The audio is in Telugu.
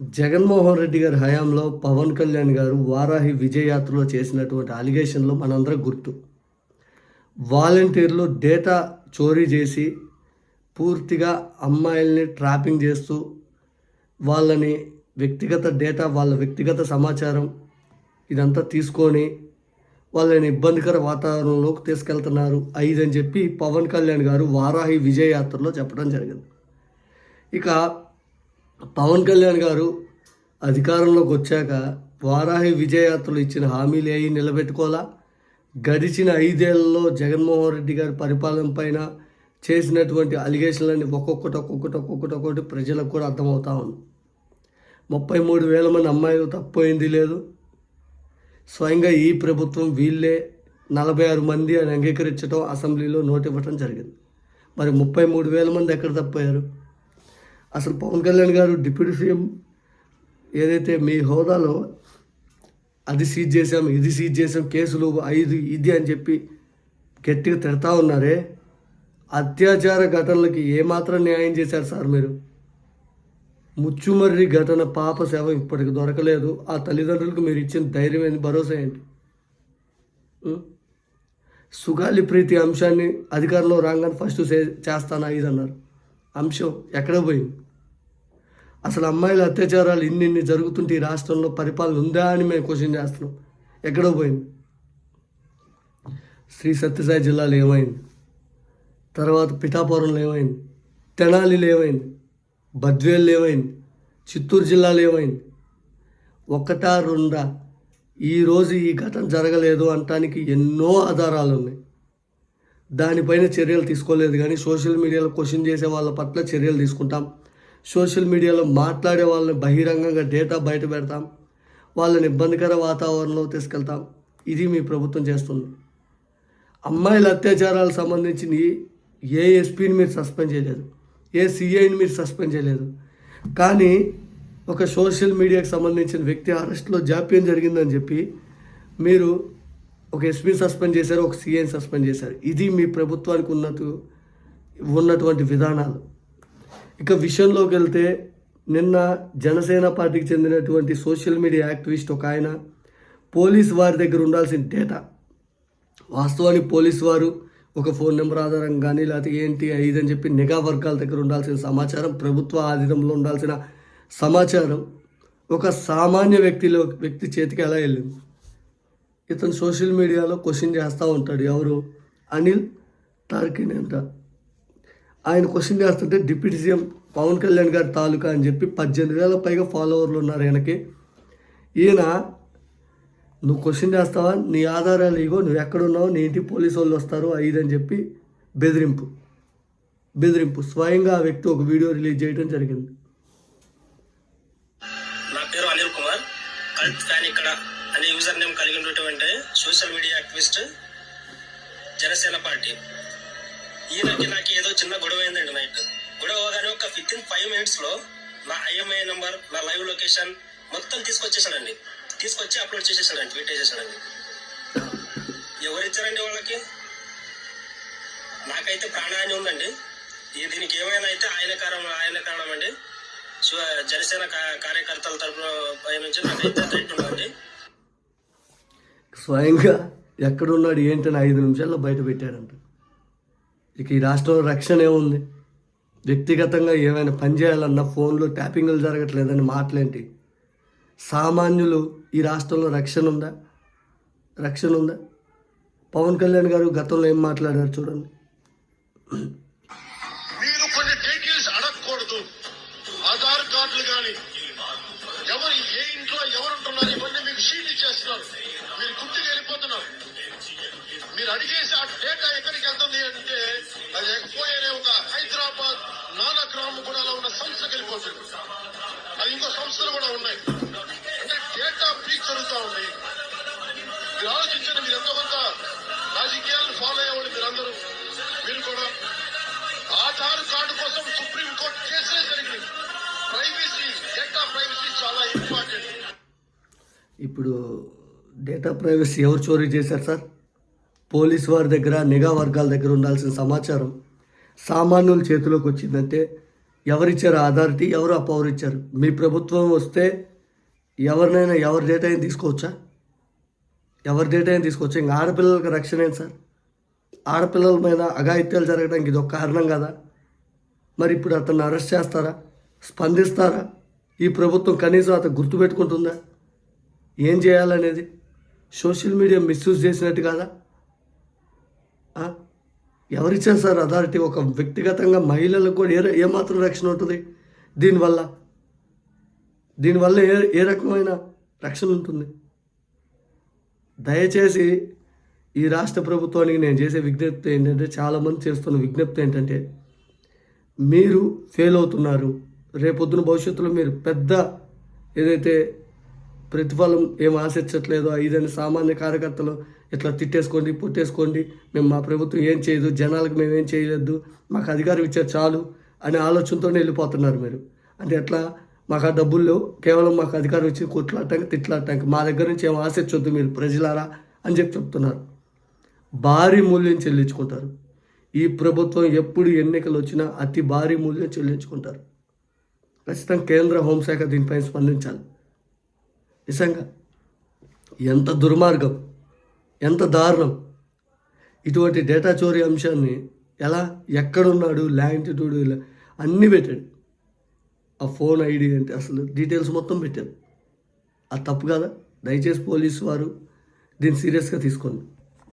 జగన్మోహన్ రెడ్డి గారి హయాంలో పవన్ కళ్యాణ్ గారు వారాహి విజయయాత్రలో చేసినటువంటి అలిగేషన్లు మనందరం గుర్తు. వాలంటీర్లు డేటా చోరీ చేసి పూర్తిగా అమ్మాయిల్ని ట్రాపింగ్ చేస్తూ వాళ్ళని వ్యక్తిగత డేటా వాళ్ళ వ్యక్తిగత సమాచారం ఇదంతా తీసుకొని వాళ్ళని ఇబ్బందికర వాతావరణంలోకి తీసుకెళ్తున్నారు. ఐదని చెప్పి పవన్ కళ్యాణ్ గారు వారాహి విజయయాత్రలో చెప్పడం జరిగింది. ఇక పవన్ కళ్యాణ్ గారు అధికారంలోకి వచ్చాక వారాహి విజయయాత్రలు ఇచ్చిన హామీలు అయి నిలబెట్టుకోవాలా? గడిచిన ఐదేళ్ళలో జగన్మోహన్ రెడ్డి గారి పరిపాలన పైన చేసినటువంటి అలిగేషన్లన్నీ ఒక్కొక్కటి ఒక్కొక్కటి ఒక్కొక్కటి ఒక్కొక్కటి ప్రజలకు కూడా అర్థమవుతా ఉంది. ముప్పై మూడు వేల మంది అమ్మాయిలు తప్పోయింది లేదు. స్వయంగా ఈ ప్రభుత్వం వీళ్ళే నలభై ఆరు మంది అని అంగీకరించడం అసెంబ్లీలో నోటివ్వటం జరిగింది. మరి ముప్పై మూడు వేల మంది ఎక్కడ తప్పోయారు అసలు పవన్ కళ్యాణ్ గారు డిప్యూటీ సీఎం ఏదైతే మీ హోదాలో అది సీజ్ చేసాం ఇది సీజ్ చేసాం కేసులు ఐదు ఇది అని చెప్పి గట్టిగా తిడతా ఉన్నారే అత్యాచార ఘటనలకి ఏమాత్రం న్యాయం చేశారు సార్ మీరు? ముచ్చుమర్రి ఘటన పాప సేవ ఇప్పటికి దొరకలేదు. ఆ తల్లిదండ్రులకు మీరు ఇచ్చిన ధైర్యం ఏంటి భరోసా ఏంటి? సుగాలి ప్రీతి అంశాన్ని అధికారంలో రాగానే ఫస్ట్ చే- చేస్తానా? ఇది అన్నారు అంశం ఎక్కడ పోయింది? అసలు అమ్మాయిల అత్యాచారాలు ఇన్ని ఇన్ని జరుగుతుంటే ఈ రాష్ట్రంలో పరిపాలన ఉందా అని మేము క్వశ్చన్ చేస్తున్నాం. ఎక్కడ పోయింది? శ్రీ సత్యసాయి జిల్లాలో ఏమైంది? తర్వాత పిఠాపురంలో ఏమైంది? తెనాలిలో ఏమైంది? బద్వేల్లో ఏమైంది? చిత్తూరు జిల్లాలో ఏమైంది? ఒకటా రెండా? ఈరోజు ఈ ఘటన జరగలేదు అనటానికి ఎన్నో ఆధారాలు ఉన్నాయి. దానిపైన చర్యలు తీసుకోలేదు కానీ సోషల్ మీడియాలో క్వశ్చన్ చేసే వాళ్ళ పట్ల చర్యలు తీసుకుంటాం. సోషల్ మీడియాలో మాట్లాడే వాళ్ళని బహిరంగంగా డేటా బయట పెడతాం. వాళ్ళని ఇబ్బందికర వాతావరణంలో తీసుకెళ్తాం. ఇది మీ ప్రభుత్వం చేస్తుంది. అమ్మాయిల అత్యాచారాలకు సంబంధించి ఏ ఎస్పీని మీరు సస్పెండ్ చేయలేదు. ఏ సిఐని మీరు సస్పెండ్ చేయలేదు. కానీ ఒక సోషల్ మీడియాకి సంబంధించిన వ్యక్తి అరెస్ట్లో జాప్యం జరిగిందని చెప్పి మీరు ఒక ఎస్పీని సస్పెండ్ చేశారు ఒక సీఎం సస్పెండ్ చేశారు. ఇది మీ ప్రభుత్వానికి ఉన్నట్టు ఉన్నటువంటి విధానాలు. ఇక విషయంలోకి వెళ్తే నిన్న జనసేన పార్టీకి చెందినటువంటి సోషల్ మీడియా యాక్టివిస్ట్ ఒక ఆయన పోలీస్ వారి దగ్గర ఉండాల్సిన డేటా. వాస్తవానికి పోలీస్ వారు ఒక ఫోన్ నెంబర్ ఆధారంగా కానీ లేకపోతే ఏంటి ఐదు అని చెప్పి నిఘా వర్గాల దగ్గర ఉండాల్సిన సమాచారం ప్రభుత్వ ఆధీనంలో ఉండాల్సిన సమాచారం ఒక సామాన్య వ్యక్తిలో వ్యక్తి చేతికి ఎలా వెళ్ళింది? ఇతను సోషల్ మీడియాలో క్వశ్చన్ చేస్తూ ఉంటాడు. ఎవరు? అనిల్ తార్కిన్ అంట. ఆయన క్వశ్చన్ చేస్తుంటే డిప్యూటీ సీఎం పవన్ కళ్యాణ్ గారి తాలూకా అని చెప్పి పద్దెనిమిది వేల పైగా ఫాలోవర్లు ఉన్నారు ఈయనకి. ఈయన నువ్వు క్వశ్చన్ చేస్తావా? నీ ఆధారాలు ఇగో నువ్వు ఎక్కడున్నావు నీ ఇంటికి పోలీసు వాళ్ళు వస్తారు ఐదు అని చెప్పి బెదిరింపు. బెదిరింపు. స్వయంగా ఆ వ్యక్తి ఒక వీడియో రిలీజ్ చేయడం జరిగింది. నా పేరు అనిల్ కుమార్. కానీ ఇక్కడ. అనే యూజర్ నేమ్ కలిగి ఉన్నటువంటి social media activist Janasena party. ఈయనకి నాకు ఏదో చిన్న గొడవ అయిందండి నైట్ గొడవ కానీ ఒక విత్ ఇన్ ఫైవ్ మినిట్స్లో నా ఐఎంఐ నెంబర్ నా లైవ్ లొకేషన్ మొత్తం తీసుకొచ్చేసాడండి. తీసుకొచ్చి అప్లోడ్ చేసేసాడండి ట్వీట్ చేసేసాడండి. ఎవరు ఇచ్చారండి వాళ్ళకి? నాకైతే ప్రాణహాని ఉందండి. ఈ దీనికి ఏమైనా అయితే ఆయన కారణం ఆయన కారణం అండి. జనసేన కార్యకర్తల తరఫున పై నుంచి నాకైతే థ్రెట్ ఉందండి. స్వయంగా ఎక్కడున్నాడు ఏంటని ఐదు నిమిషాల్లో బయట పెట్టాడంట. ఇక ఈ రాష్ట్రంలో రక్షణ ఏముంది వ్యక్తిగతంగా ఏమైనా పని చేయాలన్నా ఫోన్లో ట్యాపింగ్లు జరగట్లేదని మాటలేంటి? సామాన్యులు ఈ రాష్ట్రంలో రక్షణ ఉందా? రక్షణ ఉందా? పవన్ కళ్యాణ్ గారు గతంలో ఏం మాట్లాడారు చూడండి. మీరు అడిగేసి ఆ డేటా ఎక్కడికి వెళ్తుంది అంటే అది ఎక్కిపోయేనే ఒక హైదరాబాద్ నానగ్రామ్ కూడా ఉన్న సంస్థకి వెళ్ళిపోతుంది. అది ఇంకో సంస్థలు కూడా ఉన్నాయి. అంటే డేటా పీక్ జరుగుతూ ఉంది. మీరు ఆలోచించండి మీరు ఎంతమంత రాజకీయాలను ఫాలో అయ్యేవాళ్ళు మీరందరూ. మీరు కూడా ఆధార్ కార్డు కోసం సుప్రీం కోర్టు కేసులే జరిగింది ప్రైవసీ డేటా ప్రైవసీ చాలా ఇంపార్టెంట్. ఇప్పుడు డేటా ప్రైవసీ ఎవరు చోరీ చేశారు సార్? పోలీస్ వారి దగ్గర నిఘా వర్గాల దగ్గర ఉండాల్సిన సమాచారం సామాన్యుల చేతిలోకి వచ్చిందంటే ఎవరిచ్చారు అథారిటీ ఎవరు ఆ ఇచ్చారు మీ ప్రభుత్వం వస్తే ఎవరినైనా ఎవరి డేటా అయినా తీసుకోవచ్చా? ఎవరి డేటా అయినా తీసుకోవచ్చా? ఇంకా ఆడపిల్లలకు రక్షణ ఏంటి సార్? ఆడపిల్లల మీద అఘాయిత్యాలు జరగడానికి ఇది ఒక కారణం కదా? మరి ఇప్పుడు అతన్ని అరెస్ట్ చేస్తారా? స్పందిస్తారా? ఈ ప్రభుత్వం కనీసం అతను గుర్తుపెట్టుకుంటుందా? ఏం చేయాలనేది? సోషల్ మీడియా మిస్యూజ్ చేసినట్టు కాదా? ఎవరిచ్చారు సార్ అథారిటీ? ఒక వ్యక్తిగతంగా మహిళలకు కూడా ఏ ఏమాత్రం రక్షణ ఉంటుంది? దీనివల్ల? దీనివల్ల ఏ ఏ రకమైన రక్షణ ఉంటుంది? దయచేసి ఈ రాష్ట్ర ప్రభుత్వానికి నేను చేసే విజ్ఞప్తి ఏంటంటే చాలామంది చేస్తున్న విజ్ఞప్తి ఏంటంటే మీరు ఫెయిల్ అవుతున్నారు. రేపొద్దున భవిష్యత్తులో మీరు పెద్ద ఏదైతే ప్రతిఫలం ఏం ఆశించట్లేదు. ఇదని సామాన్య కార్యకర్తలు ఇట్లా తిట్టేసుకోండి పుట్టేసుకోండి. మేము మా ప్రభుత్వం ఏం చేయదు జనాలకు మేము ఏం చేయలేదు. మాకు అధికారం ఇచ్చారు చాలు అనే ఆలోచనతోనే వెళ్ళిపోతున్నారు మీరు. అంటే ఎట్లా? మాకు ఆ డబ్బులు కేవలం మాకు అధికారం ఇచ్చి కొట్లాడటానికి తిట్లాడటానికి మా దగ్గర నుంచి ఏం ఆశించొద్దు మీరు ప్రజలారా అని చెప్పి చెప్తున్నారు. భారీ మూల్యం చెల్లించుకుంటారు. ఈ ప్రభుత్వం ఎప్పుడు ఎన్నికలు వచ్చినా అతి భారీ మూల్యం చెల్లించుకుంటారు. ఖచ్చితంగా కేంద్ర హోంశాఖ దీనిపై స్పందించాలి. నిజంగా. ఎంత దుర్మార్గం ఎంత దారుణం. ఇటువంటి డేటా చోరీ అంశాన్ని ఎలా ఎక్కడున్నాడు ల్యాంటిట్యూడ్ ఇలా అన్నీ పెట్టాడు. ఆ ఫోన్ ఐడి అంటే అసలు డీటెయిల్స్ మొత్తం పెట్టాడు. అది తప్పు కదా? దయచేసి పోలీసు వారు దీన్ని సీరియస్గా తీసుకోండి.